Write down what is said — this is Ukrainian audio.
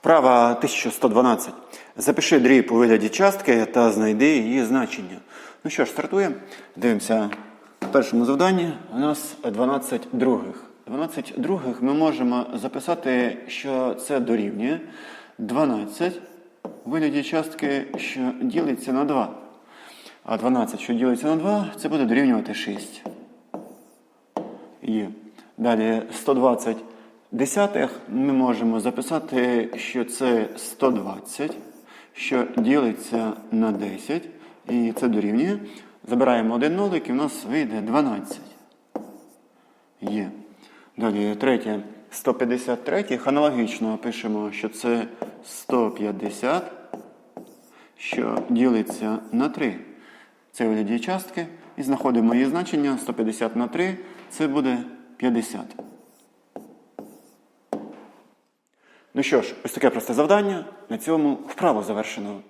Вправа 1112. Запиши дріб у вигляді частки та знайди її значення. Ну що ж, стартуємо. Дивимося. В першому завданні у нас 12 других. 12 других ми можемо записати, що це дорівнює 12 у вигляді частки, що ділиться на 2. А 12, що ділиться на 2, це буде дорівнювати 6. Є. Далі 120 десятих ми можемо записати, що це 120, що ділиться на 10, і це дорівнює. Забираємо один нолик і в нас вийде 12. Є. Далі третє. 153. Аналогічно пишемо, що це 150, що ділиться на 3. Це вигляді частки. І знаходимо її значення 150 на 3. Це буде 50. Ну що ж, ось таке просте завдання. На цьому вправо завершено.